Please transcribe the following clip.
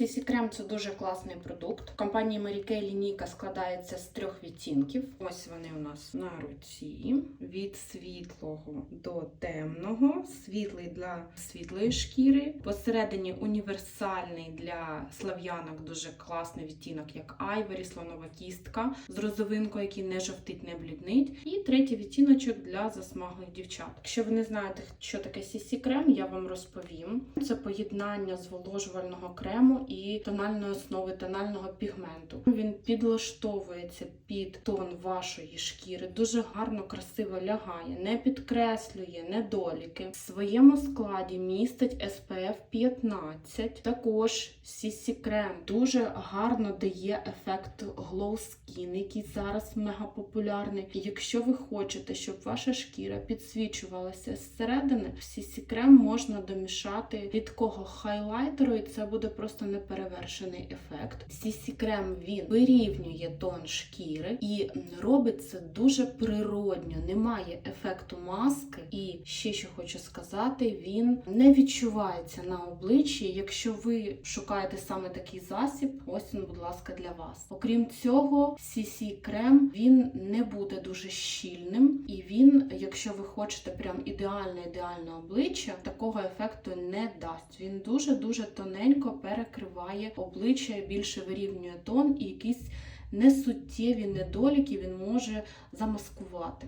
CC Крем це дуже класний продукт. Компанії Mary Kay лінійка складається з трьох відтінків. Ось вони у нас на руці. Від світлого до темного, світлий для світлої шкіри. Посередині універсальний для слав'янок, дуже класний відтінок, як айвері, слонова кістка з розовинкою, який не жовтить, не бліднить. І третій відтіночок для засмаглих дівчат. Якщо ви не знаєте, що таке CC крем, я вам розповім. Це поєднання зволожувального крему і тональної основи тонального пігменту. Він підлаштовується під тон вашої шкіри, дуже гарно, красиво лягає, не підкреслює недоліки. В своєму складі містить SPF 15. Також CC крем дуже гарно дає ефект glow skin, який зараз мега популярний. Якщо ви хочете, щоб ваша шкіра підсвічувалася зсередини, в CC крем можна домішати рідкого хайлайтеру, і це буде просто неперевершений ефект. CC крем він вирівнює тон шкіри і робить це дуже природньо, немає ефекту маски. І ще що хочу сказати, він не відчувається на обличчі. Якщо ви шукаєте саме такий засіб, ось він, будь ласка, для вас. Окрім цього, CC крем він не буде дуже щільним, і він, якщо ви хочете прям ідеальне ідеальне обличчя, такого ефекту не дасть. Він дуже дуже тоненько перекриває обличчя, більше вирівнює тон і якісь несуттєві недоліки він може замаскувати.